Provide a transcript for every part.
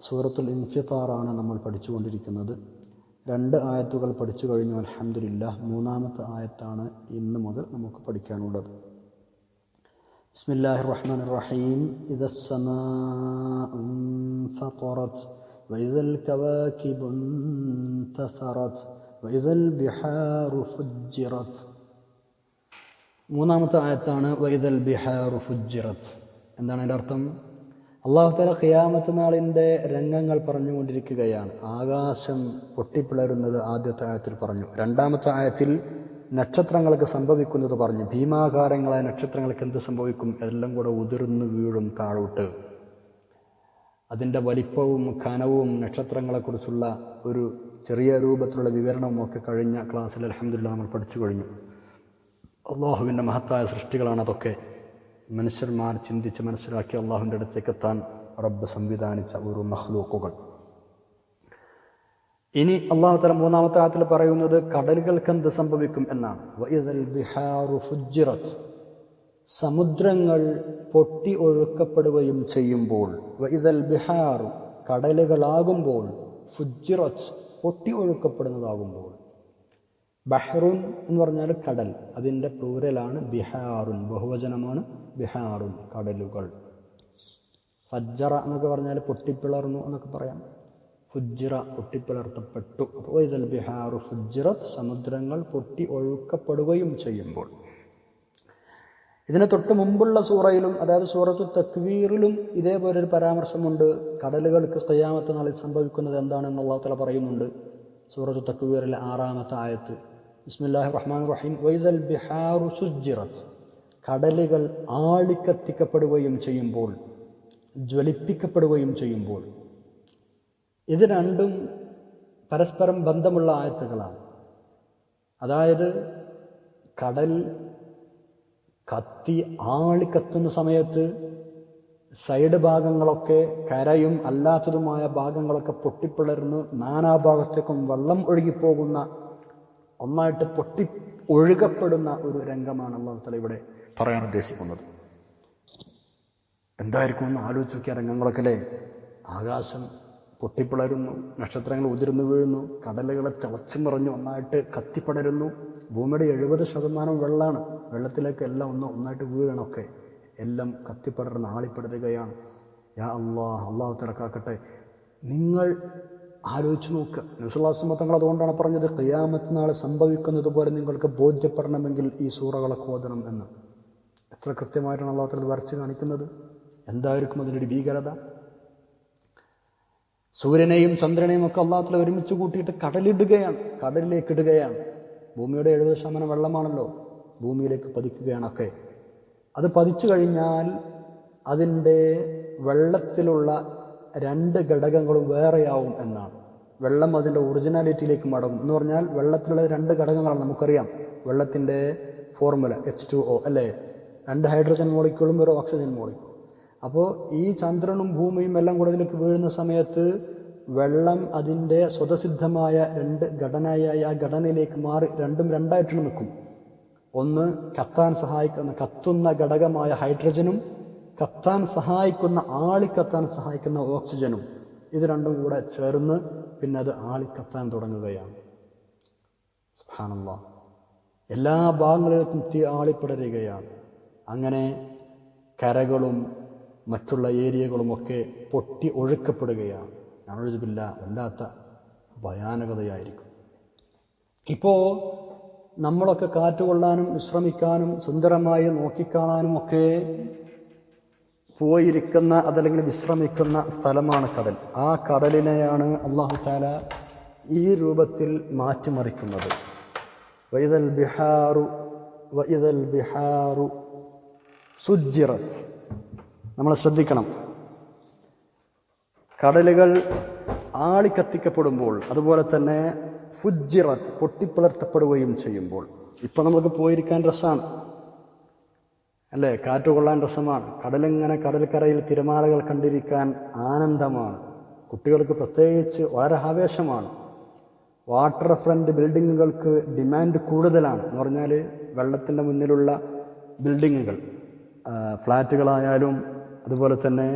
സൂറത്തുൽ ഇൻഫിത്താറാണ് നമ്മൾ പഠിച്ചുകൊണ്ടിരിക്കുന്നത് രണ്ട് ആയത്തുകൾ പഠിച്ചു കഴിഞ്ഞു അലഹമില്ല മൂന്നാമത്തെ ആയത്താണ് ഇന്ന് മുതൽ നമുക്ക് പഠിക്കാനുള്ളത് ബിസ്മില്ലാഹി റഹ്മാൻ റഹീം ഇദ انفطرت وإذا الكواكب انتثرت وإذا البحار فجرت മൂന്നാമത്തെ ആയത്താണ് വൈദൽ ബിഹാറു ഫുജിറത്ത് എന്താണ് അതിൻ്റെ അർത്ഥം അള്ളാഹു താല ഖിയാമത്ത് നാളിന്റെ രംഗങ്ങൾ പറഞ്ഞുകൊണ്ടിരിക്കുകയാണ്. ആകാശം പൊട്ടിപ്പിളരുന്നത് ആദ്യത്തെ ആയത്തിൽ പറഞ്ഞു. രണ്ടാമത്തെ ആയത്തിൽ നക്ഷത്രങ്ങൾക്ക് സംഭവിക്കുന്നത് പറഞ്ഞു. ഭീമാകാരങ്ങളായ നക്ഷത്രങ്ങൾക്ക് എന്ത് സംഭവിക്കും? എല്ലാം കൂടെ ഉതിർന്നു വീഴും താഴോട്ട്. അതിന്റെ വലിപ്പവും കനവും നക്ഷത്രങ്ങളെക്കുറിച്ചുള്ള ഒരു ചെറിയ രൂപത്തിലുള്ള വിവരണവും ഒക്കെ കഴിഞ്ഞ ക്ലാസ്സിൽ അലഹമില്ല നമ്മൾ പഠിച്ചു കഴിഞ്ഞു. അള്ളാഹുവിന്റെ മഹത്തായ സൃഷ്ടികളാണ് അതൊക്കെ മനുഷ്യന്മാർ ചിന്തിച്ച് മനസ്സിലാക്കി അള്ളാഹുവിന്റെ അടുത്തേക്ക് എത്താൻ റബ്ബ് സംവിധാനിച്ച ഒരു മഹ്ലൂക്കുകൾ ഇനി അള്ളാഹു തല മൂന്നാമത്തെ ആത്തിൽ പറയുന്നത് കടലുകൾക്ക് എന്ത് സംഭവിക്കും എന്നാണ്. സമുദ്രങ്ങൾ പൊട്ടി ഒഴുക്കപ്പെടുകയും ചെയ്യുമ്പോൾ വൈദൽ ബിഹാറു കടലുകളാകുമ്പോൾ ഫുജിറത്ത് പൊട്ടി ഒഴുക്കപ്പെടുന്നതാകുമ്പോൾ ബഹ്റുൻ എന്ന് പറഞ്ഞാൽ കടൽ. അതിന്റെ പ്ലൂരലാണ് ബിഹാറുൻ. ബഹുവചനമാണ് ബിഹാറുൻ കടലുകൾ. ഫജ്ജറ എന്നൊക്കെ പറഞ്ഞാൽ പൊട്ടിപ്പിളർന്നു എന്നൊക്കെ പറയാം. ഫുജ്ജിറ പൊട്ടിപ്പിളർത്തപ്പെട്ടു. അപ്പോൾ ഇതൽ ബിഹാറു ഫുജ്ജിറത്ത് സമുദ്രങ്ങൾ പൊട്ടി ഒഴുക്കപ്പെടുകയും ചെയ്യുമ്പോൾ. ഇതിന് തൊട്ട് മുമ്പുള്ള സൂറയിലും അതായത് സൂറത്തു തക്വീറിലും ഇതേപോലെ ഒരു പരാമർശമുണ്ട്. കടലുകൾക്ക് കയ്യാമത്തെ നാളിൽ സംഭവിക്കുന്നത് എന്താണെന്ന് അള്ളാഹു തല പറയുന്നുണ്ട്. സൂറത്തു തക്വീറിലെ ആറാമത്തെ ആയത്ത്. ബിസ്മില്ലാഹി റഹ്മാൻ റഹീം വൈദൽ ബിഹാറു സുജിറത്ത് കടലുകൾ ആളിക്കത്തിക്കപ്പെടുകയും ചെയ്യുമ്പോൾ ജ്വലിപ്പിക്കപ്പെടുകയും ചെയ്യുമ്പോൾ. ഇത് രണ്ടും പരസ്പരം ബന്ധമുള്ള ആയത്തുകളാണ്. അതായത് കടൽ കത്തി ആളിക്കത്തുന്ന സമയത്ത് സൈഡ് ഭാഗങ്ങളൊക്കെ കരയും അല്ലാത്തതുമായ ഭാഗങ്ങളൊക്കെ പൊട്ടിപ്പിളർന്ന് നാനാഭാഗത്തേക്കും വെള്ളം ഒഴുകിപ്പോകുന്ന ഒന്നായിട്ട് പൊട്ടി ഒഴുകപ്പെടുന്ന ഒരു രംഗമാണ് അള്ളാഹു തല ഇവിടെ പറയാൻ ഉദ്ദേശിക്കുന്നത്. എന്തായിരിക്കും എന്ന് ആലോചിച്ച് നോക്കിയ രംഗങ്ങളൊക്കെ ആകാശം പൊട്ടിപ്പിളരുന്നു നക്ഷത്രങ്ങൾ ഉതിർന്നു വീഴുന്നു കടലുകളെ തിളച്ചു മറിഞ്ഞു ഒന്നായിട്ട് കത്തിപ്പടരുന്നു. ഭൂമിയുടെ എഴുപത് ശതമാനം വെള്ളമാണ് വെള്ളത്തിലേക്ക് എല്ലാം ഒന്ന് ഒന്നായിട്ട് വീഴണമൊക്കെ എല്ലാം കത്തിപ്പടർന്ന് ആളിപ്പടരുകയാണ്. യാ അള്ളാഹ് അള്ളാഹു തിരക്കാക്കട്ടെ നിങ്ങൾ ആലോചിച്ച് നോക്കുക നസുല്ലാസ്മ തങ്ങൾ അതുകൊണ്ടാണ് പറഞ്ഞത് ക്രിയാമത്ത് നാളെ സംഭവിക്കുന്നത് പോലെ നിങ്ങൾക്ക് ബോധ്യപ്പെടണമെങ്കിൽ ഈ സൂറകളൊക്കെ ഓതണം എന്ന്. എത്ര കൃത്യമായിട്ടാണ് അള്ളാഹത്തിൽ വരച്ച് കാണിക്കുന്നത്? എന്തായിരിക്കും അതിനൊരു ഭീകരത? സൂര്യനെയും ചന്ദ്രനെയും ഒക്കെ അള്ളാഹത്തിൽ ഒരുമിച്ച് കൂട്ടിയിട്ട് കടലിടുകയാണ് കടലിലേക്ക് ഇടുകയാണ്. ഭൂമിയുടെ എഴുപത് ശതമാനം വെള്ളമാണല്ലോ ഭൂമിയിലേക്ക് പതിക്കുകയാണൊക്കെ അത് പതിച്ചു കഴിഞ്ഞാൽ അതിന്റെ വെള്ളത്തിലുള്ള രണ്ട് ഘടകങ്ങളും വേറെയാവും എന്നാണ്. വെള്ളം അതിന്റെ ഒറിജിനാലിറ്റിയിലേക്ക് മടങ്ങും. എന്ന് പറഞ്ഞാൽ വെള്ളത്തിലുള്ള രണ്ട് ഘടകങ്ങളാണ് നമുക്കറിയാം. വെള്ളത്തിന്റെ ഫോർമുല എച്ച് ടു ഒ അല്ലേ? രണ്ട് ഹൈഡ്രജൻ മോളിക്യൂളും ഒരു ഓക്സിജൻ മോളിക്യൂൾ അപ്പോൾ ഈ ചന്ദ്രനും ഭൂമിയും എല്ലാം കൂടെ ഇതിലേക്ക് വീഴുന്ന സമയത്ത് വെള്ളം അതിന്റെ സ്വതസിദ്ധമായ രണ്ട് ഘടനയായി ആ ഘടനയിലേക്ക് മാറി രണ്ടും രണ്ടായിട്ട് നിൽക്കും. ഒന്ന് കത്താൻ സഹായിക്കുന്ന കത്തുന്ന ഘടകമായ ഹൈഡ്രജനും കത്താൻ സഹായിക്കുന്ന ആളി ആളിക്കത്താൻ സഹായിക്കുന്ന ഓക്സിജനും ഇത് രണ്ടും കൂടെ ചേർന്ന് പിന്നെ അത് ആളി ആളിക്കത്താൻ തുടങ്ങുകയാണ്. സുഹാനല്ല എല്ലാ ഭാഗങ്ങളിലേക്കും തീ ആളിപ്പടരുകയാണ്. അങ്ങനെ കരകളും മറ്റുള്ള ഏരിയകളുമൊക്കെ പൊട്ടി ഒഴുക്കപ്പെടുകയാണ്. ഞാനൊഴുതില്ല വല്ലാത്ത ഭയാനകതയായിരിക്കും. ഇപ്പോൾ നമ്മളൊക്കെ കാറ്റുകൊള്ളാനും വിശ്രമിക്കാനും സുന്ദരമായി നോക്കിക്കാണാനും ഒക്കെ പോയിരിക്കുന്ന അതല്ലെങ്കിൽ വിശ്രമിക്കുന്ന സ്ഥലമാണ് കടൽ. ആ കടലിനെയാണ് അള്ളാഹു താല ഈ രൂപത്തിൽ മാറ്റിമറിക്കുന്നത്. വൈദൽ ബിഹാറു വൈദൽ ബിഹാറു സുജിറത്ത് നമ്മൾ ശ്രദ്ധിക്കണം. കടലുകൾ ആളിക്കത്തിക്കപ്പെടുമ്പോൾ അതുപോലെ തന്നെ ഫുജിറത്ത് പൊട്ടിപ്പിളർത്തപ്പെടുകയും ചെയ്യുമ്പോൾ. ഇപ്പം നമുക്ക് പോയിരിക്കാൻ രസമാണ് അല്ലേ? കാറ്റ് കൊള്ളാൻ രസമാണ്. കടലിങ്ങനെ കടൽക്കരയിൽ തിരമാലകൾ കണ്ടിരിക്കാൻ ആനന്ദമാണ്. കുട്ടികൾക്ക് പ്രത്യേകിച്ച് വളരെ ആവേശമാണ് വാട്ടർ ഫ്രണ്ട് ബിൽഡിങ്ങുകൾക്ക് ഡിമാൻഡ് കൂടുതലാണ്. എന്ന് പറഞ്ഞാൽ വെള്ളത്തിന്റെ മുന്നിലുള്ള ബിൽഡിങ്ങുകൾ. ഫ്ലാറ്റുകളായാലും അതുപോലെ തന്നെ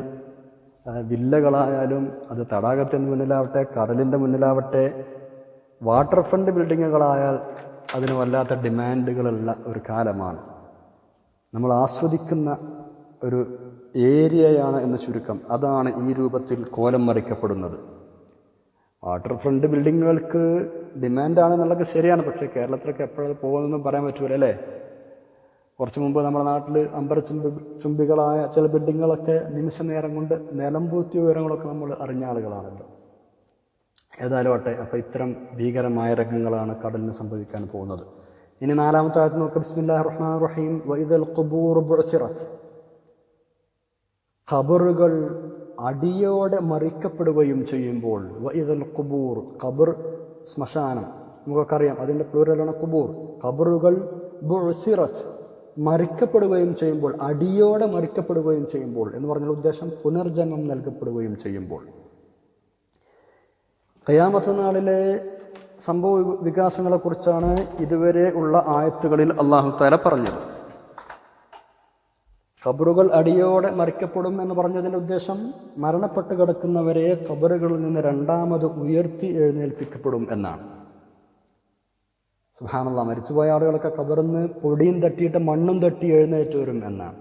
വില്ലകളായാലും അത് തടാകത്തിന്റെ മുന്നിലാവട്ടെ കടലിന്റെ മുന്നിലാവട്ടെ വാട്ടർ ഫ്രണ്ട് ബിൽഡിങ്ങുകളായാൽ അതിന് വല്ലാത്ത ഡിമാൻഡുകളുള്ള ഒരു കാലമാണ്. നമ്മൾ ആസ്വദിക്കുന്ന ഒരു ഏരിയയാണ് എന്ന ചുരുക്കം. അതാണ് ഈ രൂപത്തിൽ കോലം മറിക്കപ്പെടുന്നത്. വാട്ടർ ഫ്രണ്ട് ബിൽഡിങ്ങുകൾക്ക് ഡിമാൻഡാണ് എന്നുള്ളത് ശരിയാണ്. പക്ഷേ കേരളത്തിലൊക്കെ എപ്പോഴത് പോകുന്നതെന്നും പറയാൻ പറ്റൂല അല്ലേ? കുറച്ച് മുമ്പ് നമ്മുടെ നാട്ടിൽ അമ്പരച്ചുംബി ചുംബികളായ ചില ബിൽഡിങ്ങുകളൊക്കെ നിമിഷ നേരം കൊണ്ട് നിലംപൂത്തിയ വിവരങ്ങളൊക്കെ നമ്മൾ അറിഞ്ഞ ആളുകളാണല്ലോ. ഏതായാലും ആട്ടെ അപ്പം ഇത്തരം ഭീകരമായ രംഗങ്ങളാണ് കടലിന് സംഭവിക്കാൻ പോകുന്നത്. ഇനി നാലാമത്തെ ആയത്ത് നോക്കുക ബിസ്മില്ലാഹിർ റഹ്മാൻ റഹീം. വൈദൽ ഖുബൂർ ബുഅ്സിറത്ത് ഖബറുകൾ അടിയോടെ മറിക്കപ്പെടുകയും ചെയ്യുമ്പോൾ വൈദൽ ഖുബൂർ ഖബർ ശ്മശാനം. നമുക്കറിയാം അതിന്റെ പ്ലൂരലാണ് ഖുബൂർ. ഖബറുകൾ ബുഅ്സിറത്ത് മറിക്കപ്പെടുകയും ചെയ്യുമ്പോൾ അടിയോടെ മറിക്കപ്പെടുകയും ചെയ്യുമ്പോൾ എന്ന് പറഞ്ഞാൽ ഉദ്ദേശം പുനർജന്മം നൽകപ്പെടുകയും ചെയ്യുമ്പോൾ. ഖിയാമത്ത് നാളിലെ സംഭവ വികാസങ്ങളെക്കുറിച്ചാണ് ഇതുവരെ ഉള്ള ആയത്തുകളിൽ അള്ളാഹു താല പറഞ്ഞത്. ഖബറുകൾ അടിയോടെ മറിക്കപ്പെടും എന്ന് പറഞ്ഞതിന്റെ ഉദ്ദേശം മരണപ്പെട്ട് കിടക്കുന്നവരെ ഖബറുകളിൽ നിന്ന് രണ്ടാമത് ഉയർത്തി എഴുന്നേൽപ്പിക്കപ്പെടും എന്നാണ്. സുഹാനുള്ള മരിച്ചുപോയ ആളുകളൊക്കെ കബറിന്ന് പൊടിയും തട്ടിയിട്ട് മണ്ണും തട്ടി എഴുന്നേറ്റ് വരും എന്നാണ്.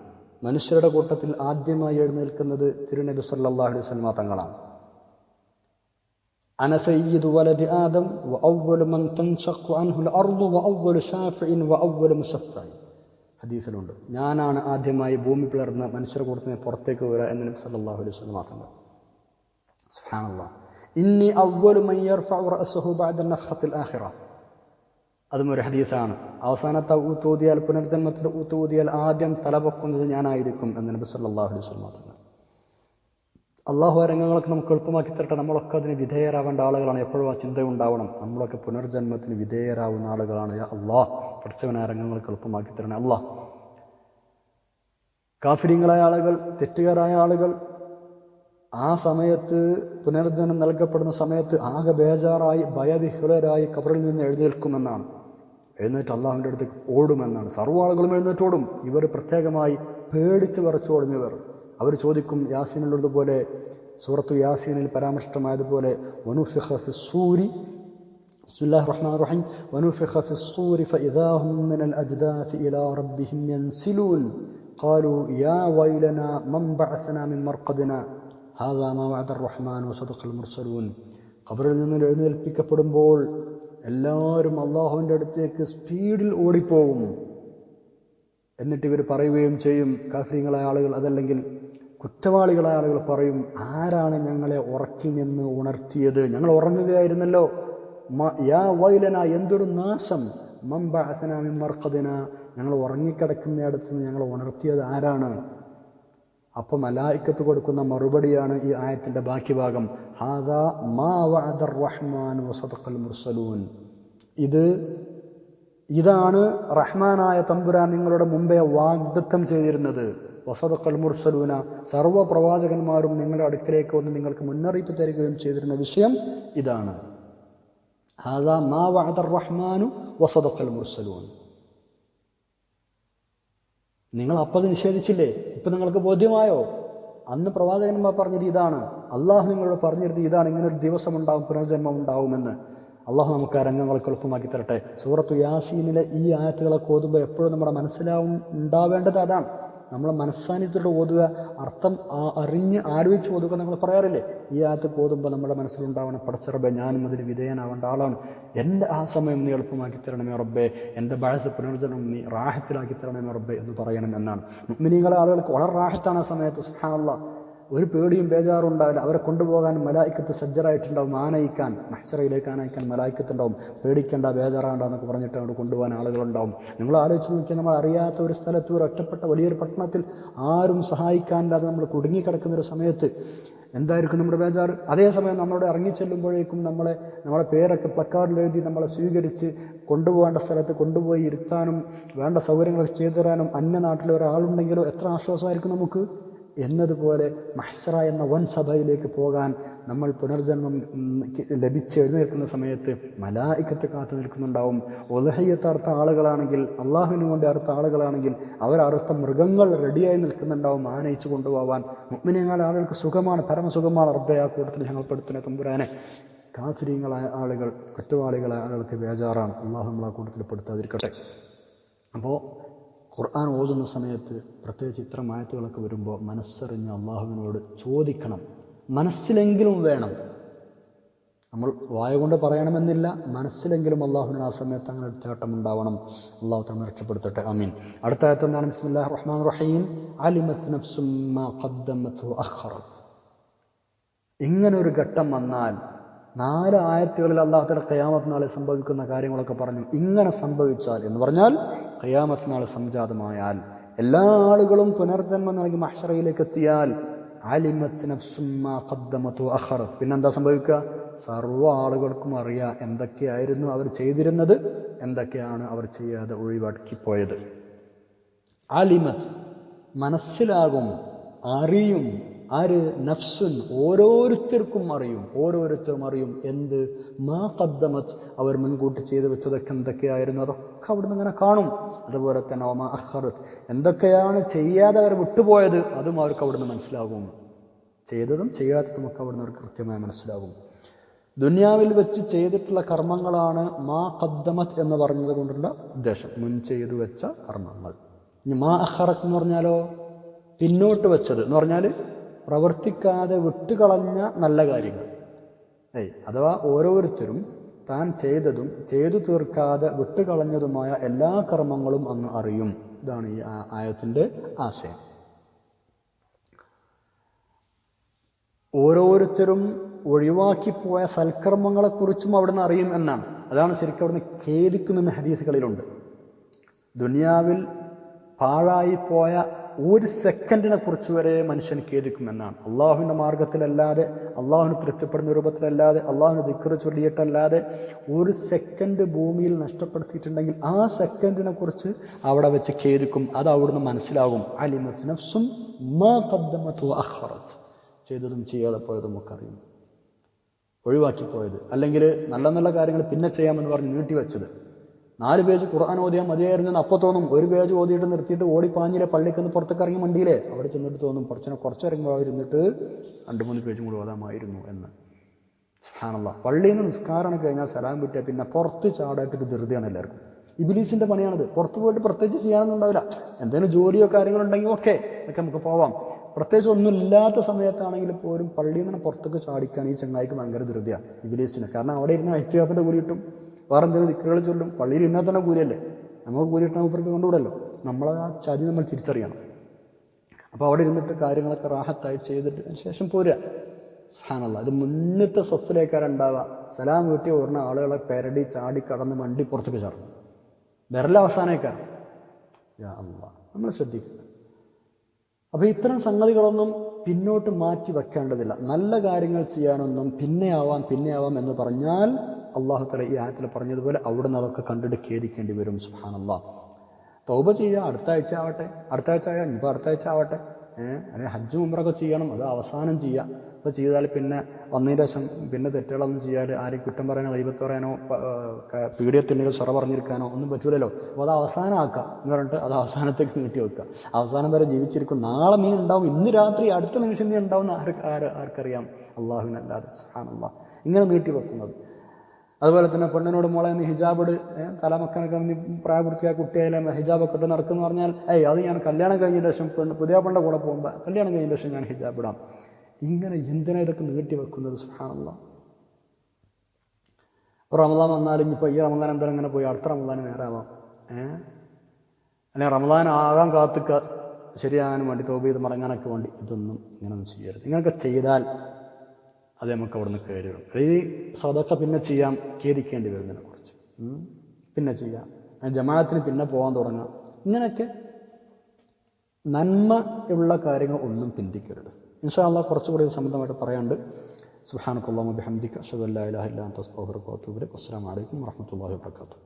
മനുഷ്യരുടെ കൂട്ടത്തിൽ ആദ്യമായി എഴുന്നേൽക്കുന്നത് തിരുനബി സല്ലല്ലാഹു അലൈഹി വസല്ലമ തങ്ങളാണ്. أنا سيد ولد آدم وأول من تنشق عنه الأرض وأول شافع وأول مشفع ഹദീസിലുണ്ട് ഞാനാണ് ആദ്യമായി ഭൂമി പിളർന്ന് മനുഷ്യരുടെ കൂട്ടത്തിന് പുറത്തേക്ക് വരിക എന്ന് നബി സല്ലല്ലാഹു അലൈഹി വസല്ലം തങ്ങൾ സുബ്ഹാനല്ലാഹ് ഇന്നി അവ്വലു മൻ യർഫഉ റഅസഹു ബഅദ നഫഖത്തിൽ ആഖിറ അതും ഒരു ഹദീസാണ് അവസാനത്തെ ഊത്തോതിയാൽ പുനർജന്മത്തിൽ ഊത്തോതിയാൽ ആദ്യം തലപൊക്കുന്നത് ഞാനായിരിക്കും എന്ന് നബി സല്ലല്ലാഹു അലൈഹി വസല്ലം തങ്ങൾ അള്ളാഹു രംഗങ്ങളൊക്കെ നമുക്ക് എളുപ്പമാക്കി തരട്ടെ. നമ്മളൊക്കെ അതിന് വിധേയരാവേണ്ട ആളുകളാണ്. എപ്പോഴും ആ ചിന്ത ഉണ്ടാവണം. നമ്മളൊക്കെ പുനർജന്മത്തിന് വിധേയരാവുന്ന ആളുകളാണ്. അള്ളാഹ് പഠിച്ചവൻ ആ രംഗങ്ങൾക്ക് എളുപ്പമാക്കി തരണേ. അള്ളാഹ് കാഫര്യങ്ങളായ ആളുകൾ തെറ്റുകാരായ ആളുകൾ ആ സമയത്ത് പുനർജന്മം നൽകപ്പെടുന്ന സമയത്ത് ആകെ ബേജാറായി ഭയവിഹുലരായി കബറിൽ നിന്ന് എഴുന്നേൽക്കുമെന്നാണ്. എഴുന്നേറ്റ് അള്ളാഹുവിന്റെ അടുത്തേക്ക് ഓടുമെന്നാണ്. സർവ ആളുകളും എഴുന്നേറ്റോടും. ഇവർ പ്രത്യേകമായി പേടിച്ച് വരച്ചോടുന്നവർ അവർ ചോദിക്കും യാസീനുള്ളതുപോലെ സൂറത്തു യാസീനിൽ പരാമർശമായതുപോലെ വനുഫിഖ ഫിസ്സൂരി بسم الله الرحمن الرحيم ونفخ في الصور فإذا هم من الأجداث إلى ربهم ينسلون قالوا يا ويلنا من بعثنا من مرقدنا هذا ما وعد الرحمن وصدق المرسلون ഖബറിൽ നിന്ന് എഴുന്നേൽപ്പിക്കപ്പെടുമ്പോൾ എല്ലാവരും അള്ളാഹുവിൻ്റെ അടുത്തേക്ക് സ്പീഡിൽ ഓടിപ്പോകും എന്നിട്ട് ഇവർ പറയുകയും ചെയ്യും കാഫര്യങ്ങളായ ആളുകൾ അതല്ലെങ്കിൽ കുറ്റവാളികളായ ആളുകൾ പറയും ആരാണ് ഞങ്ങളെ ഉറക്കിൽ നിന്ന് ഉണർത്തിയത്? ഞങ്ങൾ ഉറങ്ങുകയായിരുന്നല്ലോ. യാ വൈലന എന്തൊരു നാശം. മമ്പഅസനാമി മർക്കദിന ഞങ്ങൾ ഉറങ്ങിക്കിടക്കുന്നിടത്ത് നിന്ന് ഞങ്ങൾ ഉണർത്തിയത് ആരാണ്? അപ്പം മലായിക്കത്ത് കൊടുക്കുന്ന മറുപടിയാണ് ഈ ആയത്തിന്റെ ബാക്കി ഭാഗം. ഹാദാ മാ വഅദർ റഹ്മാൻ വസദഖൽ മുർസലൂൻ. ഇത് ഇതാണ് റഹ്മാനായ തമ്പുരാൻ നിങ്ങളുടെ മുമ്പേ വാഗ്ദത്തം ചെയ്തിരുന്നത്. വസദഖൽ മുർസലൂന സർവ പ്രവാചകന്മാരും നിങ്ങളുടെ അടുക്കലേക്ക് വന്ന് നിങ്ങൾക്ക് മുന്നറിയിപ്പ് തരികയും ചെയ്തിരുന്ന വിഷയം ഇതാണ്. ഹാദാ മാ റഹ്മാനു വസദഖൽ മുർസലൂൻ. നിങ്ങൾ അപ്പം നിഷേധിച്ചില്ലേ? ഇപ്പൊ നിങ്ങൾക്ക് ബോധ്യമായോ? അന്ന് പ്രവാചകന്മാർ പറഞ്ഞത് ഇതാണ്. അള്ളാഹു നിങ്ങളോട് പറഞ്ഞിരുന്നത് ഇതാണ്. ഇങ്ങനൊരു ദിവസം ഉണ്ടാകും പുനർജന്മം ഉണ്ടാവുമെന്ന്. അള്ളാഹു നമുക്ക് ആ എളുപ്പമാക്കി തരട്ടെ. സൂറത്തു യാസീനിലെ ഈ ആയത്തുകളെ കോതുമ്പോൾ എപ്പോഴും നമ്മുടെ മനസ്സിലാവും ഉണ്ടാവേണ്ടത് അതാണ്. നമ്മളെ മനസ്സാന്നിധ്യത്തോടെ ഓതുക അർത്ഥം അറിഞ്ഞ് ആലോചിച്ച് ഓതുക നമ്മൾ പറയാറില്ലേ? ഈ ആയത്ത് ഓതുമ്പോൾ നമ്മുടെ മനസ്സിലുണ്ടാവണം പടച്ചിറബെ ഞാനും അതിന് വിധേയനാവേണ്ട ആളാണ്. എന്റെ ആ സമയം നീ എളുപ്പമാക്കി തരണമേ റബ്ബേ. എന്റെ ബഴത്ത് പുനർജനം നീ റാഹത്തിലാക്കി തരണമേ റബ്ബേ എന്ന് പറയണം എന്നാണ്. മുഗ്മിനീങ്ങളെ ആളുകൾക്ക് വളരെ റാഹത്താണ് ആ സമയത്ത് സുഹാനുള്ള ഒരു പേടിയും ബേജാറും ഉണ്ടാവില്ല അവരെ കൊണ്ടുപോകാൻ മലായിക്കത്ത് സജ്ജരായിട്ടുണ്ടാവും ആനയിക്കാൻ മഹ്ഷറയിലേക്ക് ആനയിക്കാൻ മലായിക്കത്തുണ്ടാവും. പേടിക്കേണ്ട ബേജാറാണ്ട എന്നൊക്കെ പറഞ്ഞിട്ട് അവിടെ കൊണ്ടുപോകാൻ ആളുകളുണ്ടാവും. നിങ്ങൾ ആലോചിച്ച് നോക്കിയാൽ നമ്മൾ അറിയാത്ത ഒരു സ്ഥലത്ത് ഒരു ഒറ്റപ്പെട്ട വലിയൊരു പട്ടണത്തിൽ ആരും സഹായിക്കാനില്ലാതെ നമ്മൾ കുടുങ്ങിക്കിടക്കുന്ന ഒരു സമയത്ത് എന്തായിരിക്കും നമ്മുടെ ബേജാറ്? അതേസമയം നമ്മളോട് ഇറങ്ങിച്ചെല്ലുമ്പോഴേക്കും നമ്മളെ നമ്മളെ പേരൊക്കെ പ്ലക്കാർഡിൽ എഴുതി നമ്മളെ സ്വീകരിച്ച് കൊണ്ടുപോകേണ്ട സ്ഥലത്ത് കൊണ്ടുപോയി ഇരുത്താനും വേണ്ട സൗകര്യങ്ങളൊക്കെ ചെയ്തു തരാനും അന്യനാട്ടിൽ ഒരാളുണ്ടെങ്കിലോ എത്ര ആശ്വാസമായിരിക്കും നമുക്ക്? എന്നതുപോലെ മഹ്സറ എന്ന വൻ സഭയിലേക്ക് പോകാൻ നമ്മൾ പുനർജന്മം ലഭിച്ച് എഴുന്നേൽക്കുന്ന സമയത്ത് മലായിക്കത്ത് കാത്തു നിൽക്കുന്നുണ്ടാവും. ഒലഹയ്യത്ത് അർത്ഥ ആളുകളാണെങ്കിൽ അള്ളാഹുവിന് വേണ്ടി അർത്ഥ ആളുകളാണെങ്കിൽ അവരർത്ഥ മൃഗങ്ങൾ റെഡിയായി നിൽക്കുന്നുണ്ടാവും ആനയിച്ചു കൊണ്ടുപോകാൻ മുഗ്മിനിയങ്ങളെ ആളുകൾക്ക് സുഖമാണ് പരമസുഖമാണ്. റബ്ബെ ആ കൂട്ടത്തിൽ ഞങ്ങൾ പെടുത്തുന്ന തമ്പുരാനെ. കാഫിര്യങ്ങളായ ആളുകൾ കുറ്റവാളികളായ ആളുകൾക്ക് ബേജാറാണ്. അള്ളാഹു നമ്മൾ ആ കൂട്ടത്തിൽ പെടുത്താതിരിക്കട്ടെ. അപ്പോൾ ഖുർആൻ ഓതുന്ന സമയത്ത് പ്രത്യേകിച്ച് ഇത്ര ആയത്തുകളൊക്കെ വരുമ്പോൾ മനസ്സറിഞ്ഞ് അള്ളാഹുവിനോട് ചോദിക്കണം. മനസ്സിലെങ്കിലും വേണം. നമ്മൾ വായ കൊണ്ട് പറയണമെന്നില്ല. മനസ്സിലെങ്കിലും അള്ളാഹുവിന് ആ സമയത്ത് അങ്ങനെ ചേട്ടം ഉണ്ടാവണം. അള്ളാഹു തന്നെ രക്ഷപ്പെടുത്തട്ടെ. അമീൻ അടുത്ത ആയത്ത് എന്താണ്? ബിസ്മില്ലാ റഹ്മാൻ റഹീം. അലിമത്ത് നഫ്സുറത്ത് ഇങ്ങനെ ഒരു ഘട്ടം വന്നാൽ നാല് ആയത്തുകളിൽ അള്ളാഹുത്തല കയാമത്ത് നാളെ സംഭവിക്കുന്ന കാര്യങ്ങളൊക്കെ പറഞ്ഞു. ഇങ്ങനെ സംഭവിച്ചാൽ എന്ന് പറഞ്ഞാൽ ഖയാമത്ത് നാൾ സംജാതമായാൽ എല്ലാ ആളുകളും പുനർജന്മം നൽകി മഹ്ഷറയിലേക്ക് എത്തിയാൽ പിന്നെന്താ സംഭവിക്കുക? സർവ ആളുകൾക്കും അറിയാം എന്തൊക്കെയായിരുന്നു അവർ ചെയ്തിരുന്നത് എന്തൊക്കെയാണ് അവർ ചെയ്യാതെ ഒഴിവാക്കിപ്പോയത്. ആലിമത്ത് മനസ്സിലാകും അറിയും ആര്? നഫ്സുൻ. ഓരോരുത്തർക്കും അറിയും. ഓരോരുത്തരും അറിയും എന്ത്? മാ കദ്ദമത് അവർ മുൻകൂട്ടി ചെയ്തു വെച്ചതൊക്കെ എന്തൊക്കെയായിരുന്നു? അതൊക്കെ അവിടുന്ന് ഇങ്ങനെ കാണും. അതുപോലെ തന്നെ ഒമാ അഹറത്ത് എന്തൊക്കെയാണ് ചെയ്യാതെ അവർ വിട്ടുപോയത്? അതും അവർക്ക് അവിടുന്ന് മനസ്സിലാകും. ചെയ്തതും ചെയ്യാത്തതും ഒക്കെ അവിടുന്ന് അവർക്ക് കൃത്യമായി മനസ്സിലാകും. ദുനിയാവിൽ വെച്ച് ചെയ്തിട്ടുള്ള കർമ്മങ്ങളാണ് മാ കദ്ദമത് എന്ന് പറഞ്ഞത് കൊണ്ടുള്ള ഉദ്ദേശം. മുൻ ചെയ്തു വെച്ച കർമ്മങ്ങൾ. ഇനി മാ അഹറത്ത് എന്ന് പറഞ്ഞാലോ? പിന്നോട്ട് വെച്ചത് എന്ന് പറഞ്ഞാൽ പ്രവർത്തിക്കാതെ വിട്ടുകളഞ്ഞ നല്ല കാര്യങ്ങൾ. ഏയ് അഥവാ ഓരോരുത്തരും താൻ ചെയ്തതും ചെയ്തു തീർക്കാതെ വിട്ടുകളഞ്ഞതുമായ എല്ലാ കർമ്മങ്ങളും അങ്ങ് അറിയും. ഇതാണ് ഈ ആയത്തിന്റെ ആശയം. ഓരോരുത്തരും ഒഴിവാക്കിപ്പോയ സൽക്കർമ്മങ്ങളെക്കുറിച്ചും അവിടുന്ന് അറിയും എന്നാണ്. അതാണ് ശരിക്കും അവിടുന്ന് ഖേദിക്കുമെന്ന് ഹദീസുകളിലുണ്ട്. ദുനിയാവിൽ പാഴായിപ്പോയ ഒരു സെക്കൻഡിനെ കുറിച്ച് വരെ മനുഷ്യൻ ഖേദിക്കുമെന്നാണ്. അള്ളാഹുവിന്റെ മാർഗത്തിലല്ലാതെ അള്ളാഹുവിന് തൃപ്തിപ്പെടുന്ന രൂപത്തിലല്ലാതെ അള്ളാഹുവിന് ദിക്കറ് ചൊല്ലിയിട്ടല്ലാതെ ഒരു സെക്കൻഡ് ഭൂമിയിൽ നഷ്ടപ്പെടുത്തിയിട്ടുണ്ടെങ്കിൽ ആ സെക്കൻഡിനെ കുറിച്ച് അവിടെ വെച്ച് ഖേദിക്കും. അത് അവിടുന്ന് മനസ്സിലാകും. അലിമത്ത് നഫ്സും മാ ചെയ്തതും ചെയ്യാതെ പോയതും ഒക്കെ അറിയും. ഒഴിവാക്കിപ്പോയത്. അല്ലെങ്കിൽ നല്ല നല്ല കാര്യങ്ങൾ പിന്നെ ചെയ്യാമെന്ന് പറഞ്ഞ് നീട്ടിവെച്ചത് നാല് പേജ് ഖുർആൻ ഓതിയാൽ മതിയായിരുന്നു അപ്പോൾ തോന്നും. ഒരു പേജ് ഓതിയിട്ട് നിർത്തിയിട്ട് ഓടിപ്പാഞ്ഞിലെ പള്ളിക്കൊന്ന് പുറത്തേക്ക് ഇറങ്ങി വണ്ടിയിലെ അവിടെ ചെന്നിട്ട് തോന്നും. കുറച്ചിനെ കുറച്ചിറങ്ങുമ്പോൾ ഇരുന്നിട്ട് രണ്ട് മൂന്ന് പേജും കൂടി ഓതാമായിരുന്നു എന്ന്. സുബ്ഹാനല്ലാഹ് പള്ളിയിൽ നിന്ന് നിസ്കാരം കഴിഞ്ഞാൽ സലാം കിട്ടിയാൽ പിന്നെ പുറത്ത് ചാടായിട്ടൊരു ധൃതിയാണ് എല്ലാവർക്കും. ഇബിലീസിന്റെ പണിയാണിത്. പുറത്ത് പോയിട്ട് പ്രത്യേകിച്ച് ചെയ്യാനൊന്നും ഉണ്ടാവില്ല. എന്തെങ്കിലും ജോലിയോ കാര്യങ്ങളോ ഉണ്ടെങ്കിൽ ഓക്കെ ഒക്കെ നമുക്ക് പോവാം. പ്രത്യേകിച്ച് ഒന്നും ഇല്ലാത്ത സമയത്താണെങ്കിൽ പോലും പള്ളിയിൽ നിന്ന് പുറത്തേക്ക് ചാടിക്കാൻ ഈ ചങ്ങായിക്ക് ഭയങ്കര ധൃതിയാണ് ഇബിലീസിന്. കാരണം അവിടെ ഇരുന്ന് ഐക്യത്തിന്റെ കൂടി കിട്ടും. വേറെ എന്തെങ്കിലും ദിക്കുകൾ ചൊല്ലും. പള്ളിയിൽ ഇന്നാ തന്നെ കൂലിയല്ലേ നമുക്ക് കൂലി കിട്ടാൻ മൂപ്പർക്ക് കൊണ്ടുവിടല്ലോ. നമ്മൾ ആ ചതി നമ്മൾ തിരിച്ചറിയണം. അപ്പോൾ അവിടെ ഇരുന്നിട്ട് കാര്യങ്ങളൊക്കെ റാഹത്തായി ചെയ്തിട്ട് ശേഷം പോരുക. സുഹാനല്ല ഇത് മുന്നത്തെ സ്വത്തിലേക്കാരുണ്ടാവുക. സലാം വീട്ടി ഓടുന്ന ആളുകളെ പെരടി ചാടി കടന്ന് വണ്ടി പുറത്തേക്ക് ചാടും. വിരല അവസാനേക്കാർ അല്ലാ. നമ്മൾ ശ്രദ്ധിക്കുക. അപ്പോൾ ഇത്തരം സംഗതികളൊന്നും പിന്നോട്ട് മാറ്റി വെക്കേണ്ടതില്ല. നല്ല കാര്യങ്ങൾ ചെയ്യാനൊന്നും പിന്നെയാവാം പിന്നെയാവാം എന്ന് പറഞ്ഞാൽ അള്ളാഹു തല ഈ ആയത്തിൽ പറഞ്ഞതുപോലെ അവിടുന്ന് അതൊക്കെ കണ്ടിട്ട് ഖേദിക്കേണ്ടി വരും സുഹാനല്ലാ തൗബ ചെയ്യുക അടുത്ത ആഴ്ച ആവട്ടെ. അടുത്ത ആഴ്ച ആയാൽ ഇപ്പോൾ അടുത്ത ആഴ്ച ആവട്ടെ. അല്ലെങ്കിൽ ഹജ്ജ് മുമ്പറൊക്കെ ചെയ്യണം അത് അവസാനം ചെയ്യുക ഇപ്പോൾ ചെയ്താൽ പിന്നെ വന്നതിന് ശേഷം പിന്നെ തെറ്റുകളൊന്നും ചെയ്യാൽ ആരെയും കുറ്റം പറയാനോ ദൈവത്ത് പറയാനോ പീഡിയത്തിന്റെ സ്വറ പറഞ്ഞിരിക്കാനോ ഒന്നും പറ്റൂലല്ലോ. അപ്പോൾ അത് അവസാനമാക്കുക എന്ന് പറഞ്ഞിട്ട് അത് അവസാനത്തേക്ക് നീട്ടി വെക്കുക. അവസാനം വരെ ജീവിച്ചിരിക്കും. നാളെ നീ ഉണ്ടാവും ഇന്ന് രാത്രി അടുത്ത നിമിഷം നീ ഉണ്ടാവും ആർക്ക് ആര് ആർക്കറിയാം? അള്ളാഹുവിനല്ലാതെ സുഹാനല്ലാ ഇങ്ങനെ നീട്ടി വെക്കുന്നത്. അതുപോലെ തന്നെ പെണ്ണിനോട് മോളെ നീ ഹിജാബ് ഇട് തലമക്കനൊക്കെ നീ പ്രായപൂർത്തിയായ കുട്ടിയായാലും ഹിജാബൊക്കെ ഇട്ട് നടക്കുന്നു പറഞ്ഞാൽ ഏയ് അത് ഞാൻ കല്യാണം കഴിഞ്ഞ ശേഷം പെണ്ണ് പുതിയ പെണ്ണിന്റെ കൂടെ പോകുമ്പോൾ കല്യാണം കഴിഞ്ഞ ശേഷം ഞാൻ ഹിജാബ് ഇടാം. ഇങ്ങനെ എന്തിനാ ഇതൊക്കെ നീട്ടി വെക്കുന്നത്? സുഹാണല്ലോ റമദാൻ വന്നാലും ഇനിയിപ്പോൾ ഈ റമദാൻ എന്തായാലും ഇങ്ങനെ പോയി അടുത്ത റമദാൻ നേരെ ആവാം. ഏഹ് അല്ലെങ്കിൽ റമദാൻ ആകാൻ കാത്തുക്ക ശരിയാകാനും വേണ്ടി തോബ് ചെയ്ത് മടങ്ങാനൊക്കെ വേണ്ടി ഇതൊന്നും ഇങ്ങനൊന്നും ചെയ്യരുത്. ഇങ്ങനെയൊക്കെ ചെയ്താൽ അത് നമുക്ക് അവിടെ നിന്ന് കയറി വരും ഈ സദക്ക പിന്നെ ചെയ്യാം ഖേദിക്കേണ്ടി വരുന്നതിനെ കുറിച്ച് പിന്നെ ചെയ്യാം. ജമാഅത്തിന് പിന്നെ പോകാൻ തുടങ്ങാം. ഇങ്ങനെയൊക്കെ നന്മ ഉള്ള കാര്യങ്ങൾ ഒന്നും ചിന്തിക്കരുത് ഇൻഷാ കുറച്ചുകൂടി സംബന്ധമായിട്ട് പറയാണ്ട് സുഹാനക്കുള്ള ബിഹംദിക്ക് അഷദ് അല്ലാ ഇലാഹ ഇല്ലാ അൻത അസ്തഗ്ഫിറുക വഅത്തൂബു ഇലൈക്. അസ്സലാമു അലൈക്കും വറഹ്മത്തുള്ളാഹി വബറകാതുഹു